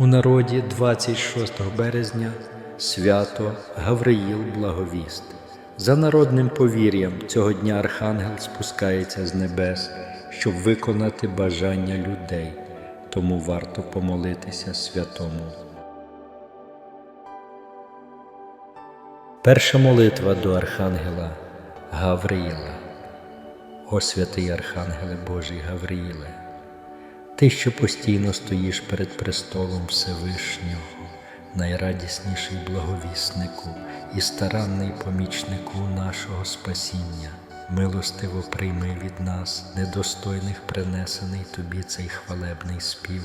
У народі 26 березня свято Гавриїл Благовіст. За народним повір'ям цього дня Архангел спускається з небес, щоб виконати бажання людей, тому варто помолитися святому. Перша молитва до Архангела Гавриїла. О святий Архангеле Божий Гавриїле, ти, що постійно стоїш перед престолом Всевишнього, найрадісніший благовіснику і старанний помічнику нашого спасіння, милостиво прийми від нас, недостойних принесений тобі цей хвалебний спів,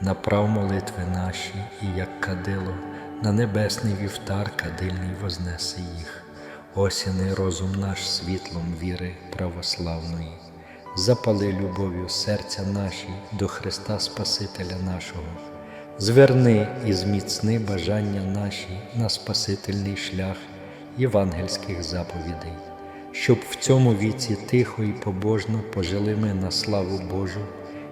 направ молитви наші і як кадило, на небесний вівтар кадильний вознеси їх. Осяни розум наш світлом віри православної, запали любов'ю серця наші до Христа Спасителя нашого, зверни і зміцни бажання наші на Спасительний шлях євангельських заповідей, щоб в цьому віці тихо і побожно пожили ми на славу Божу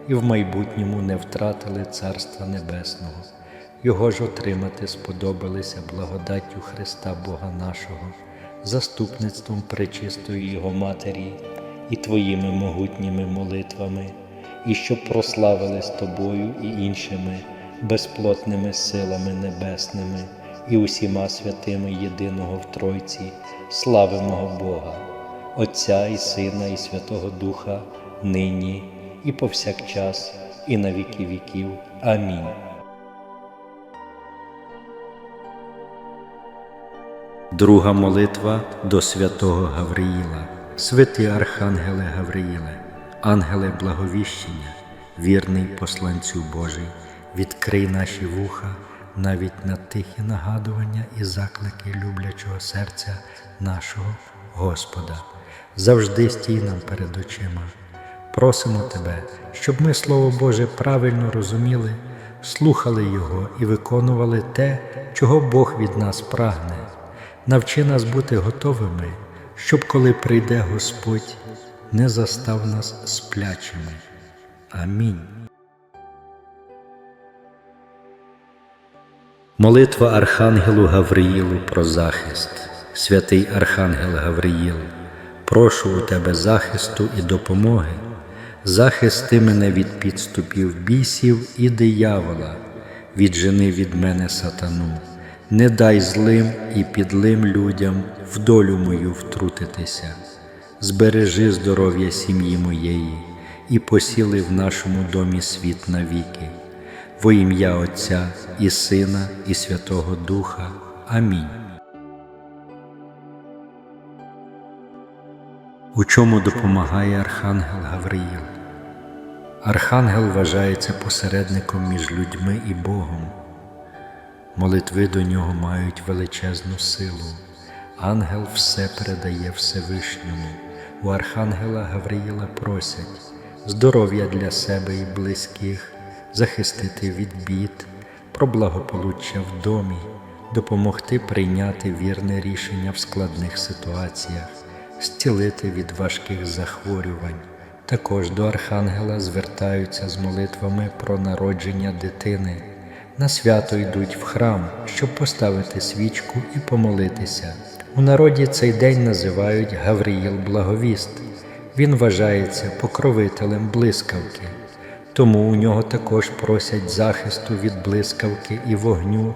і в майбутньому не втратили Царства Небесного. Його ж отримати сподобалися благодаттю Христа Бога нашого заступництвом пречистої Його Матері і Твоїми могутніми молитвами, і щоб прославили з Тобою і іншими безплотними силами небесними і усіма святими єдиного в Тройці, славимого Бога, Отця і Сина, і Святого Духа, нині і повсякчас, і на віки віків. Амінь. Друга молитва до святого Гавриїла, святий Архангеле Гавриїле, ангеле благовіщення, вірний посланцю Божий, відкрий наші вуха навіть на тихі нагадування і заклики люблячого серця нашого Господа. Завжди стій нам перед очима. Просимо Тебе, щоб ми Слово Боже правильно розуміли, слухали Його і виконували те, чого Бог від нас прагне. Навчи нас бути готовими, щоб коли прийде Господь, не застав нас сплячими. Амінь. Молитва Архангелу Гавриїлу про захист. Святий Архангел Гавриїл, прошу у тебе захисту і допомоги. Захисти мене від підступів бісів і диявола, віджени від мене сатану не дай злим і підлим людям в долю мою втрутитися, збережи здоров'я сім'ї моєї і посіли в нашому домі світ навіки, во ім'я Отця і Сина, і Святого Духа. Амінь. У чому допомагає Архангел Гавриїл? Архангел вважається посередником між людьми і Богом. Молитви до нього мають величезну силу. Ангел все передає Всевишньому. У Архангела Гавриїла просять здоров'я для себе і близьких, захистити від бід, про благополуччя в домі, допомогти прийняти вірне рішення в складних ситуаціях, зцілити від важких захворювань. Також до Архангела звертаються з молитвами про народження дитини на свято йдуть в храм, щоб поставити свічку і помолитися. У народі цей день називають Гавриїл Благовіст. Він вважається покровителем блискавки, тому у нього також просять захисту від блискавки і вогню,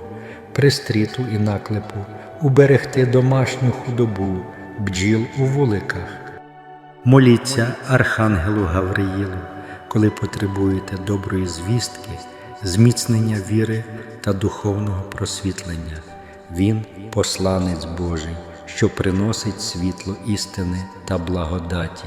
пристріту і наклепу, уберегти домашню худобу, бджіл у вуликах. Моліться Архангелу Гавриїлу, коли потребуєте доброї звістки зміцнення віри та духовного просвітлення. Він посланець Божий, що приносить світло істини та благодаті.